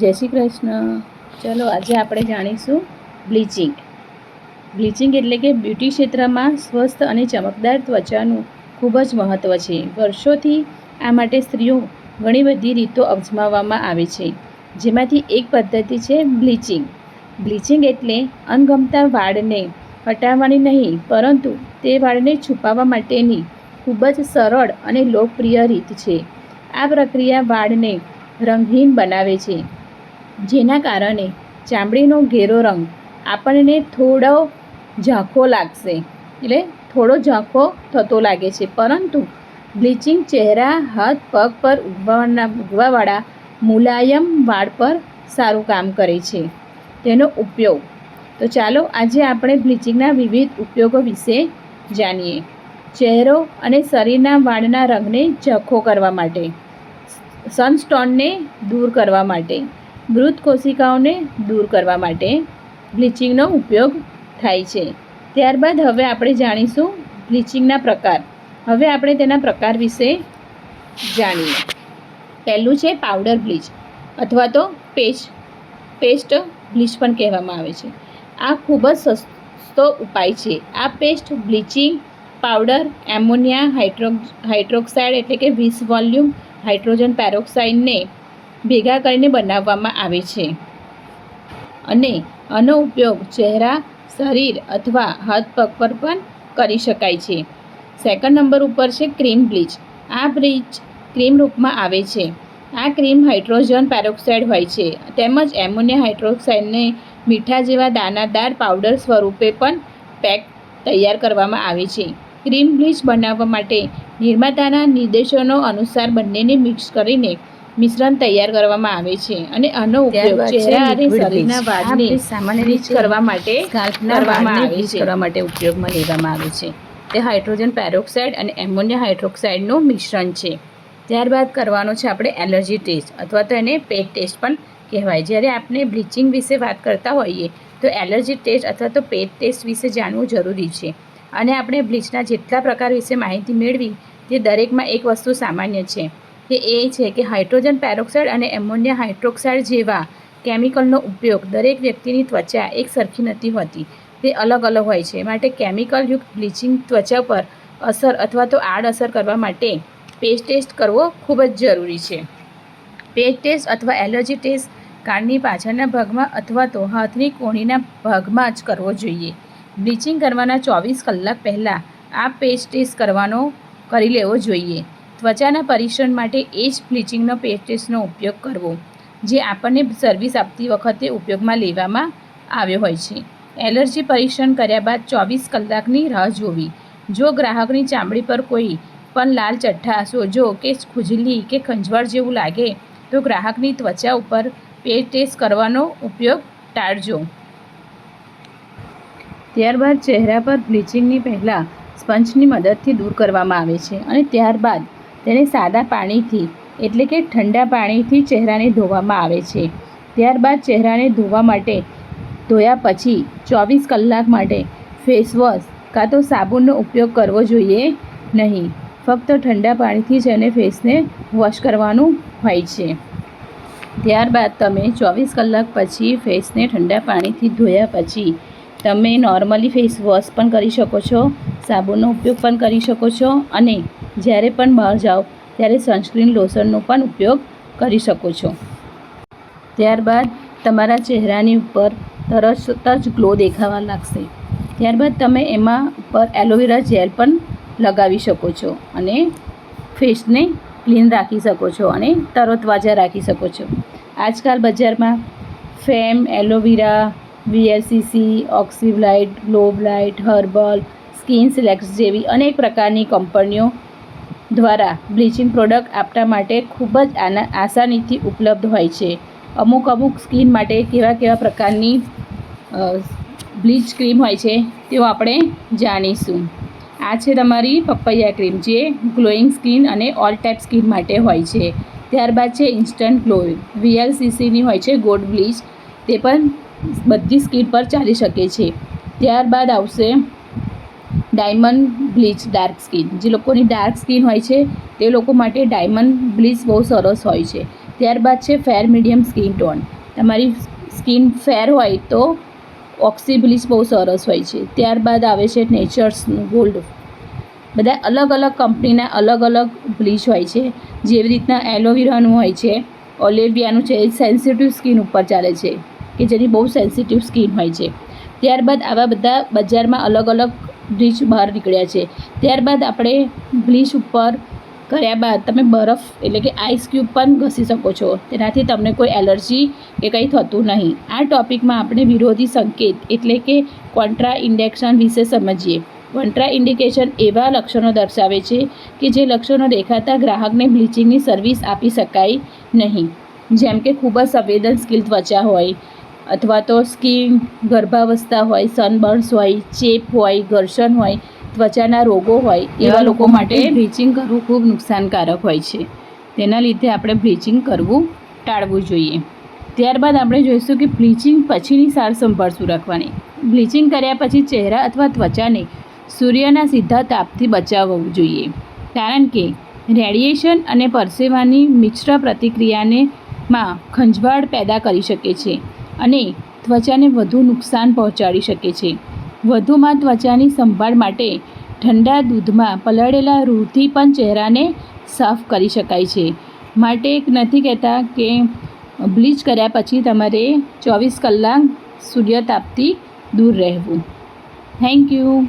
જય શ્રી કૃષ્ણ. ચલો, આજે આપણે જાણીશું બ્લીચિંગ. બ્લીચિંગ એટલે કે બ્યુટી ક્ષેત્રમાં સ્વસ્થ અને ચમકદાર ત્વચાનું ખૂબ જ મહત્ત્વ છે. વર્ષોથી આ માટે સ્ત્રીઓ ઘણી બધી રીતો અજમાવવામાં આવે છે. જેમાંથી એક પદ્ધતિ છે બ્લીચિંગ. બ્લીચિંગ એટલે અનગમતા વાળને હટાવવાની નહીં, પરંતુ તે વાળને છુપાવવા માટેની ખૂબ જ સરળ અને લોકપ્રિય રીત છે. આ પ્રક્રિયા વાળને રંગહીન બનાવે છે. જેના કારણે ચામડીનો ઘેરો રંગ આપણને થોડો ઝાંખો લાગશે. એટલે થોડો ઝાંખો થતો લાગે છે. પરંતુ બ્લીચિંગ ચહેરા, હાથ, પગ પર ઉગવાના, ઉગવાવાળા મુલાયમ વાળ પર સારું કામ કરે છે. તેનો ઉપયોગ. તો ચાલો આજે આપણે બ્લીચિંગના વિવિધ ઉપયોગો વિશે જાણીએ. ચહેરો અને શરીરના વાળના રંગને ઝાંખો કરવા માટે, સનસ્ટોનને દૂર કરવા માટે. મૃત કોશિકાઓને દૂર કરવા માટે બ્લીચિંગનો ઉપયોગ થાય છે. ત્યારબાદ હવે આપણે જાણીશું બ્લીચિંગના પ્રકાર. હવે આપણે તેના પ્રકાર વિશે જાણીએ. પહેલું છે પાવડર બ્લીચ, અથવા તો પેસ્ટ પેસ્ટ બ્લીચ પણ કહેવામાં આવે છે. આ ખૂબ જ સસ્તો ઉપાય છે. આ paste bleaching powder, ammonia hydro hydroxide એટલે કે વીસ વોલ્યુમ હાઇડ્રોજન પેરોક્સાઇડને ભેગા કરીને બનાવવામાં આવે છે. અને આનો ઉપયોગ ચહેરા, શરીર અથવા હાથ પગ પર પણ કરી શકાય છે. સેકન્ડ નંબર ઉપર છે ક્રીમ બ્લીચ આ બ્લીચ ક્રીમ રૂપમાં આવે છે. આ ક્રીમ હાઇડ્રોજન પેરોક્સાઇડ હોય છે. તેમજ એમોનિયા હાઇડ્રોક્સાઇડને મીઠા જેવા દાણાદાર પાવડર સ્વરૂપે પણ પેક તૈયાર કરવામાં આવે છે. ક્રીમ બ્લીચ બનાવવા માટે નિર્માતાના નિર્દેશનો અનુસાર બંનેને મિક્સ કરીને મિશ્રણ તૈયાર કરવામાં આવે છે અને આનો ઉપયોગ છે ચહેરા અને શરીરના વાળને સામાન્ય રીતે કરવા માટે કરવામાં આવે છે. કરવા માટે ઉપયોગમાં લેવામાં આવે છે. તે હાઇડ્રોજન પેરોક્સાઇડ અને એમોનિયા હાઇડ્રોક્સાઇડનું મિશ્રણ છે. ત્યારબાદ કરવાનો છે આપણે એલર્જી ટેસ્ટ અથવા તો એને પેટ ટેસ્ટ પણ કહેવાય. જ્યારે આપણે બ્લીચિંગ વિશે વાત કરતા હોઈએ તો એલર્જી ટેસ્ટ અથવા તો પેટ ટેસ્ટ વિશે જાણવું જરૂરી છે. અને આપણે બ્લીચના જેટલા પ્રકાર વિશે માહિતી મેળવી તે દરેકમાં એક વસ્તુ સામાન્ય છે. કે એ છે કે હાઇડ્રોજન પેરોક્સાઇડ અને એમોનિયા હાઇડ્રોક્સાઇડ જેવા કેમિકલનો ઉપયોગ દરેક વ્યક્તિની ત્વચા એક સરખી નથી હોતી. તે અલગ અલગ હોય છે. માટે કેમિકલયુક્ત બ્લીચિંગ ત્વચા પર અસર અથવા તો આડઅસર કરવા માટે પેજ ટેસ્ટ કરવો ખૂબ જ જરૂરી છે. પેજ ટેસ્ટ અથવા એલર્જી ટેસ્ટ કાનની પાછળના ભાગમાં અથવા તો હાથની કોણીના ભાગમાં જ કરવો જોઈએ. બ્લીચિંગ કરવાના ચોવીસ કલાક પહેલાં આ પેજ ટેસ્ટ કરવાનો, કરી લેવો જોઈએ. ત્વચાના પરીક્ષણ માટે એ જ બ્લીચિંગનો પેસ્ટ ટેસ્ટનો ઉપયોગ કરવો, જે આપણને સર્વિસ આપતી વખતે ઉપયોગમાં લેવામાં આવ્યો હોય છે. એલર્જી પરીક્ષણ કર્યા બાદ ચોવીસ કલાકની રાહ જોવી. જો ગ્રાહકની ચામડી પર કોઈ પણ લાલ ચઠ્ઠા, સોજો કે ખુજલી કે ખંજવાળ જેવું લાગે, તો ગ્રાહકની ત્વચા ઉપર પેસ્ટ ટેસ્ટ કરવાનો ઉપયોગ ટાળજો. ત્યારબાદ ચહેરા પર બ્લીચિંગની પહેલાં સ્પંજની મદદથી દૂર કરવામાં આવે છે અને ત્યારબાદ તેને સાદા પાણીથી, એટલે કે ઠંડા પાણીથી ચહેરાને ધોવામાં આવે છે. ત્યારબાદ ચહેરાને ધોવા માટે ધોયા પછી ચોવીસ કલાક માટે ફેસવોશ કાં તો સાબુનનો ઉપયોગ કરવો જોઈએ નહીં. ફક્ત ઠંડા પાણીથી જ એને ફેસને વોશ કરવાનું હોય છે. ત્યારબાદ તમે ચોવીસ કલાક પછી ફેસને ઠંડા પાણીથી ધોયા પછી તમે નોર્મલી ફેસ વોશ પણ કરી શકો છો, સાબુનો ઉપયોગ પણ કરી શકો છો અને જ્યારે પણ બહાર જાઓ ત્યારે સનસ્ક્રીન લોશનનો પણ ઉપયોગ કરી શકો છો. ત્યારબાદ તમારા ચહેરાની ઉપર તરત જ ગ્લો દેખાવા લાગશે. ત્યારબાદ તમે એમાં ઉપર એલોવેરા જેલ પણ લગાવી શકો છો અને ફેસને ક્લીન રાખી શકો છો અને તરતવાજા રાખી શકો છો. આજકાલ બજારમાં ફેમ એલોવેરા વીએલસીસી ઓક્સીબ્લાઇટ ગ્લોબલાઇટ હર્બલ સ્કિન સિલેક્સ જેવી અનેક પ્રકારની કંપનીઓ દ્વારા બ્લીચિંગ પ્રોડક્ટ આપણા માટે ખૂબ જ આસાનીથી ઉપલબ્ધ હોય છે. અમુક અમુક સ્કિન માટે કેવા કેવા પ્રકારની બ્લીચ ક્રીમ હોય છે તેઓ આપણે જાણીશું. આ છે તમારી પપૈયા ક્રીમ જે ગ્લોઈંગ સ્કિન અને ઓલ ટાઈપ સ્કિન માટે હોય છે. ત્યારબાદ છે ઇન્સ્ટન્ટ ગ્લો વીએલસીસીની હોય છે ગોલ્ડ બ્લીચ તે પણ બધી સ્કીડ પર ચાલી શકે છે. ત્યારબાદ આવશે ડાયમંડ બ્લીચ ડાર્ક સ્કિન. જે લોકોની ડાર્ક સ્કિન હોય છે, તે લોકો માટે ડાયમંડ બ્લીચ બહુ સરસ હોય છે. ત્યારબાદ છે ફેર મીડિયમ સ્કિન ટોન. તમારી સ્કિન ફેર હોય તો ઓક્સી બ્લીચ બહુ સરસ હોય છે. ત્યારબાદ આવે છે નેચર્સનું ગોલ્ડ. બધા અલગ અલગ કંપનીના અલગ અલગ બ્લીચ હોય છે. જેવી રીતના એલોવેરાનું હોય છે, ઓલેવિયાનું છે, એ સેન્સિટિવ સ્કિન ઉપર ચાલે છે. કે જેની બહુ સેન્સિટિવ સ્કિન હોય છે. ત્યારબાદ આવા બધા બજારમાં અલગ અલગ બ્લીચ બહાર નીકળ્યા છે. ત્યારબાદ આપણે બ્લીચ ઉપર કર્યા બાદ તમે બરફ એટલે કે આઈસ ક્યુબ પણ ઘસી શકો છો. તેનાથી તમને કોઈ એલર્જી કે કંઈ થતું નહીં. આ ટોપિકમાં આપણે વિરોધી સંકેત એટલે કે કોન્ટ્રા ઇન્ડેક્શન વિશે સમજીએ. કોન્ટ્રા ઇન્ડિકેશન એવા લક્ષણો દર્શાવે છે કે જે લક્ષણો દેખાતા ગ્રાહકને બ્લીચિંગની સર્વિસ આપી શકાય નહીં. જેમ કે ખૂબ જ સંવેદનશીલ ત્વચા હોય અથવા તો સ્કિન ગર્ભાવસ્થા હોય સનબર્ન્સ હોય ચેપ હોય ઘર્ષણ હોય ત્વચાના રોગો હોય એવા લોકો માટે બ્લીચિંગ કરવું ખૂબ નુકસાનકારક હોય છે. તેના લીધે આપણે બ્લીચિંગ કરવું ટાળવું જોઈએ. ત્યારબાદ આપણે જોઈશું કે બ્લીચિંગ પછીની સાર સંભાળ શું રાખવાની. બ્લીચિંગ કર્યા પછી ચહેરા અથવા ત્વચાને સૂર્યના સીધા તાપથી બચાવવું જોઈએ. કારણ કે રેડિયેશન અને પરસેવાની મિશ્ર પ્રતિક્રિયાને માં ખંજવાળ પેદા કરી શકે છે. અને ત્વચાને વધુ નુકસાન પહોંચાડી શકે છે. વધુમાં ત્વચાની સંભાળ માટે ઠંડા દૂધમાં પલાળેલા રૂથી પણ ચહેરાને સાફ કરી શકાય છે. માટે એક નથી કહેતા કે બ્લીચ કર્યા પછી તમારે ચોવીસ કલાક સૂર્યતાપથી દૂર રહેવું. Thank you.